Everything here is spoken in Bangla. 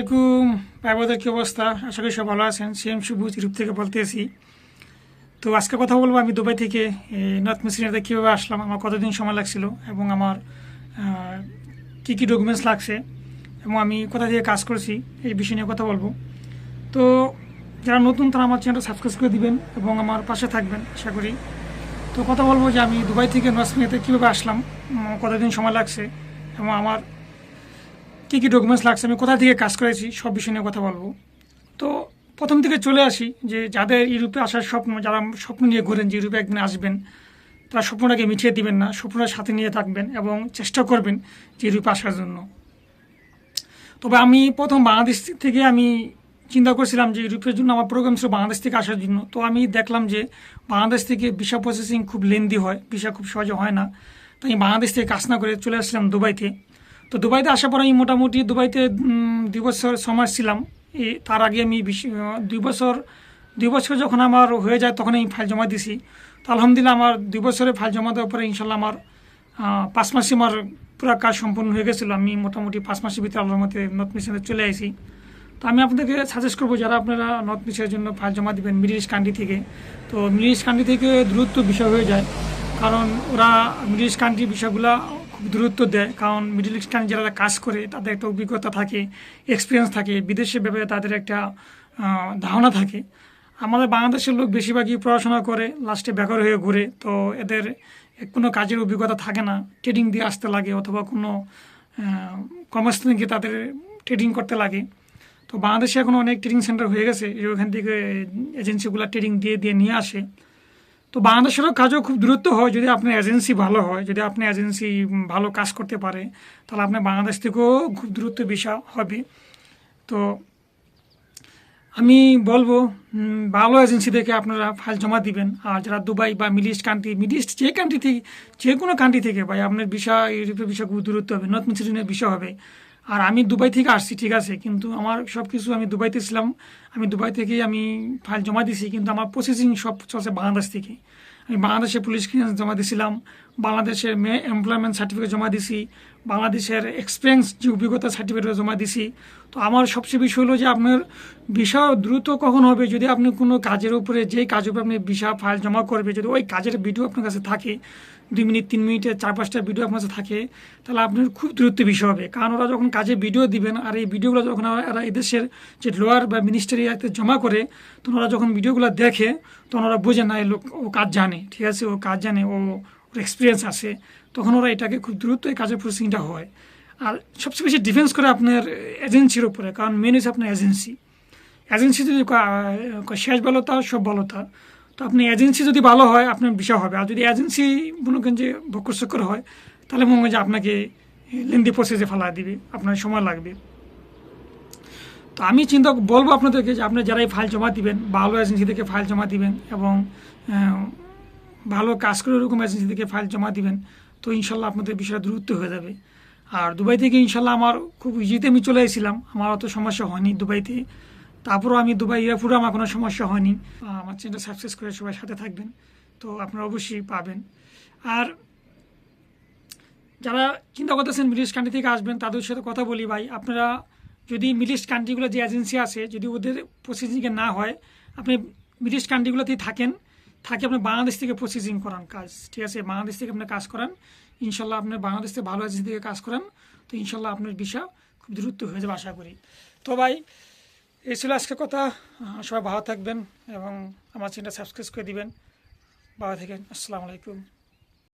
আলাইকুম। ভাই বোধের কী অবস্থা? আশা করি সব ভালো আছেন। সিএম সবুজ ইউরোপ থেকে বলতেছি। তো আজকে কথা বলব আমি দুবাই থেকে। নর্থ মেসিনাতে কীভাবে আসলাম? আমার কতদিন সময় লাগছিল? এবং আমার কী কী ডকুমেন্টস লাগছে? এবং আমি কোথা থেকে কাজ করছি? এই বিষয় নিয়ে কথা বলব। তো যারা নতুন, তারা আমার চ্যানেলটা সাবস্ক্রাইব করে দিবেন এবং আমার পাশে থাকবেন, আশা করি। তো কথা বলব যে আমি দুবাই থেকে নর্থ মেসিনাতে কীভাবে আসলাম? কতদিন সময় লাগছে? এবং আমার কী কী ডকুমেন্টস লাগছে, আমি কোথা থেকে কাজ করেছি, সব বিষয় নিয়ে কথা বলব। তো প্রথম থেকে চলে আসি যে যাদের ইউরোপে আসার স্বপ্ন, যারা স্বপ্ন নিয়ে ঘোরেন যে ইউরোপে একদিন আসবেন, তারা স্বপ্নটাকে মিটিয়ে দিবেন না স্বপ্নটা সাথে নিয়ে থাকবেন এবং চেষ্টা করবেন যে ইউরোপে আসার জন্য। তবে আমি প্রথম বাংলাদেশ থেকে আমি চিন্তা করছিলাম যে ইউরোপের জন্য আমার প্রোগ্রাম ছিল বাংলাদেশ থেকে আসার জন্য। তো আমি দেখলাম যে বাংলাদেশ থেকে ভিসা প্রসেসিং খুব লেন্দি হয় ভিসা খুব সহজে হয় না। তো আমি বাংলাদেশ থেকে কাজ না করে চলে আসলাম দুবাইতে। তো দুবাইতে আসার পর আমি মোটামুটি দুবাইতে দুই বছর সময় ছিলাম। তার আগে আমি দুই বছর দুই বছর যখন আমার হয়ে যায় তখন আমি ফাইল জমা দিছি। তো আলহামদুলিল্লাহ আমার দুই বছরে ফাইল জমা দেওয়ার পরে ইনশাল্লাহ আমার পাঁচ মাসে আমার পুরো কাজ সম্পূর্ণ হয়ে গেছিল। আমি মোটামুটি পাঁচ মাসের ভিতরে আল্লাহর মতে নর্থ মিশনে চলে আসি তো আমি আপনাদেরকে সাজেস্ট করব যারা আপনারা নর্থ মিশনের জন্য ফাইল জমা দিবেন মিডিল ইস্ট কান্ট্রি থেকে। তো মিডিল ইস্ট কান্ট্রি থেকে দ্রুত বিষয় হয়ে যায়। কারণ ওরা মিডিল ইস্ট কান্ট্রি বিষয়গুলো খুব দূরত্ব দেয়। কারণ মিডিল ইস্ট কান্ট্রি যারা কাজ করে, তাদের একটা অভিজ্ঞতা থাকে এক্সপিরিয়েন্স থাকে, বিদেশে ব্যাপারে তাদের একটা ধারণা থাকে। আমাদের বাংলাদেশের লোক বেশিরভাগই পড়াশোনা করে লাস্টে বেকার হয়ে ঘুরে, তো এদের কোনো কাজের অভিজ্ঞতা থাকে না। ট্রেডিং দিয়ে আসতে লাগে অথবা কোনো কর্মস্থানে গিয়ে তাদের ট্রেডিং করতে লাগে। তো বাংলাদেশে এখন অনেক ট্রেডিং সেন্টার হয়ে গেছে ওখান থেকে এজেন্সিগুলো ট্রেডিং দিয়ে দিয়ে নিয়ে আসে। তো বাংলাদেশেরও কাজও খুব দূরত্ব হয়, যদি আপনার এজেন্সি ভালো হয়, যদি আপনি এজেন্সি ভালো কাজ করতে পারে, তাহলে আপনার বাংলাদেশ থেকেও খুব দূরত্ব বিষয় হবে। তো আমি বলব ভালো এজেন্সি থেকে আপনারা ফাইল জমা দিবেন। আর যারা দুবাই বা Middle East country Middle East যে কান্ট্রি থেকে, যে কোনো কান্ট্রি থেকে, ভাই, আপনার বিষয়, ইউরোপের বিষয় খুব দূরত্ব হবে নর্থ মিসিলিনের বিষয় হবে। আর আমি দুবাই থেকে আসছি, ঠিক আছে, কিন্তু আমার সব কিছু আমি দুবাইতে ছিলাম। আমি দুবাই থেকেই আমি ফাইল জমা দিছি, কিন্তু আমার প্রসেসিং সব চলছে বাংলাদেশ থেকে। আমি বাংলাদেশের পুলিশ ক্লিয়ারেন্স জমা দিয়েছিলাম বাংলাদেশের মেয়ে এমপ্লয়মেন্ট সার্টিফিকেট জমা দিছি বাংলাদেশের এক্সপিরিয়েন্স যে অভিজ্ঞতা সার্টিফিকেট জমা দিছি, তো আমার সবচেয়ে বিষয় হলো যে আপনার ভিসা দ্রুত কখন হবে? যদি আপনি কোনো কাজের উপরে যেই কাজের উপরে আপনি ভিসা ফাইল জমা করবে, যদি ওই কাজের ভিডিও আপনার কাছে থাকে, দুই মিনিট, তিন মিনিটের চার পাঁচটা ভিডিও আপনার কাছে থাকে, তাহলে আপনার খুব দ্রুত বিষয় হবে। কারণ ওরা যখন কাজে ভিডিও দিবেন, আর এই ভিডিওগুলো যখন এরা এদেশের যে লোয়ার বা মিনিস্টারিয়াতে জমা করে, তখন ওরা যখন ভিডিওগুলো দেখে, তখন ওরা বোঝে না, এই লোক ও কাজ জানে, ঠিক আছে? ও কাজ জানে, ও এক্সপিরিয়েন্স আছে, তখন ওরা এটাকে খুব দ্রুত এই কাজের প্রসেসিংটা হয়। আর সবচেয়ে বেশি ডিফেন্স করে আপনার এজেন্সির উপরে, কারণ মেন হচ্ছে আপনার এজেন্সি এজেন্সি যদি শেষ ভালো তা, সব ভালো তা। তো আপনি এজেন্সি যদি ভালো হয়, আপনার বিষয় হবে। আর যদি এজেন্সি মনে করেন যে বকর হয়, তাহলে মনে হয় যে আপনাকে লেন্দি প্রসেসে ফেলা দিবে। আপনার সময় লাগবে। তো আমি চিন্তা বলব আপনাদেরকে যে আপনি যারা এই ফাইল জমা দিবেন, ভালো এজেন্সি থেকে ফাইল জমা দিবেন এবং ভালো কাজ করে ওরকম এজেন্সি থেকে ফাইল জমা দিবেন, তো ইনশাল্লাহ আপনাদের বিষয়টা দ্রুত হয়ে যাবে। আর দুবাই থেকে ইনশাল্লাহ আমার খুব ইজিতে আমি চলে এসেছিলাম আমার অত সমস্যা হয়নি দুবাইতে। তারপরও আমি দুবাই এয়ারপোর্টে আমার কোনো সমস্যা হয়নি। আমার চ্যানেলটা সাকসেস করে সবাই সাথে থাকবেন, তো আপনারা অবশ্যই পাবেন। আর যারা চিন্তা করতেছেন মিডল ইস্ট কান্ট্রি থেকে আসবেন, তাদের সাথে কথা বলি ভাই। আপনারা যদি মিডল ইস্ট কান্ট্রিগুলো যে এজেন্সি আছে, যদি ওদের প্রসেসিংয়ে না হয়, আপনি মিডল ইস্ট কান্ট্রিগুলোতেই থাকেন থাকে আপনি বাংলাদেশ থেকে প্রসেসিং করান কাজ, ঠিক আছে? বাংলাদেশ থেকে আপনি কাজ করান। ইনশাল্লাহ আপনার বাংলাদেশ থেকে ভালো এজেন্সি থেকে কাজ করান, তো ইনশাল্লাহ আপনার বিষয় খুব দ্রুত হয়ে যাবে, আশা করি। তো ভাই, এই ছিল আজকে কথা। সবাই ভালো থাকবেন এবং আমার চ্যানেলটা সাবস্ক্রাইব করে দিবেন। ভালো থাকেন। আসসালামু আলাইকুম।